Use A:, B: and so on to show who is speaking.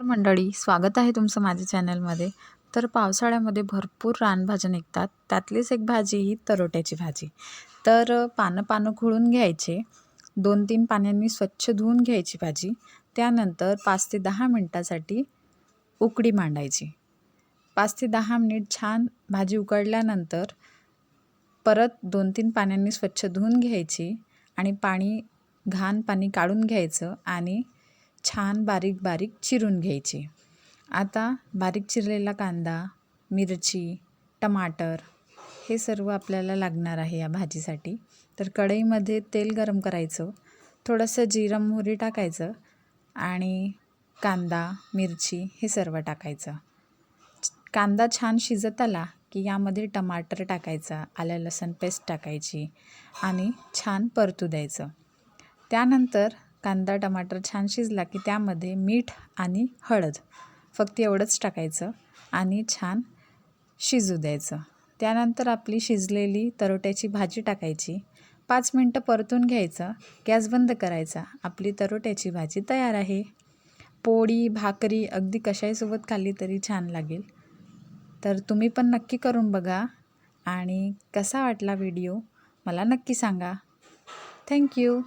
A: मंडळी स्वागत आहे तुमचं माझ्या चॅनलमध्ये. तर पावसाळ्यामध्ये भरपूर रानभाज्या निघतात. त्यातलीच एक भाजी ही तरोट्याची भाजी. तर पानं पानं खुळून घ्यायचे. दोन तीन पाण्यांनी स्वच्छ धुवून घ्यायची भाजी. त्यानंतर पाच ते दहा मिनटासाठी उकडी मांडायची. पाच ते दहा मिनिट छान भाजी उकडल्यानंतर परत दोन तीन पाण्यांनी स्वच्छ धुवून घ्यायची आणि पाणी घाण पाणी काढून घ्यायचं आणि छान बारीक बारीक चिरून घ्यायची. आता बारीक चिरलेला कांदा मिरची टमाटर हे सर्व आपल्याला लागणार आहे या भाजीसाठी. तर कढईमध्ये तेल गरम करायचं थोडंसं जिरं मोहरी टाकायचं आणि कांदा मिरची हे सर्व टाकायचं. कांदा छान शिजत आला की यामध्ये टमाटर टाकायचा आलं लसूण पेस्ट टाकायची आणि छान परतू द्यायचं. त्यानंतर कांदा टमाटर छान शिजला की त्यामध्ये मीठ आणि हळद. फक्त एवढंच टाकायचं आणि छान शिजू द्यायचं. त्यानंतर आपली शिजलेली तरोट्याची भाजी टाकायची. पाच मिनटं परतून घ्यायचं. गॅस बंद करायचा. आपली तरोट्याची भाजी तयार आहे. पोळी भाकरी अगदी कशाहीसोबत खाल्ली तरी छान लागेल. तर तुम्ही पण नक्की करून बघा आणि कसा वाटला व्हिडिओ मला नक्की सांगा. थँक्यू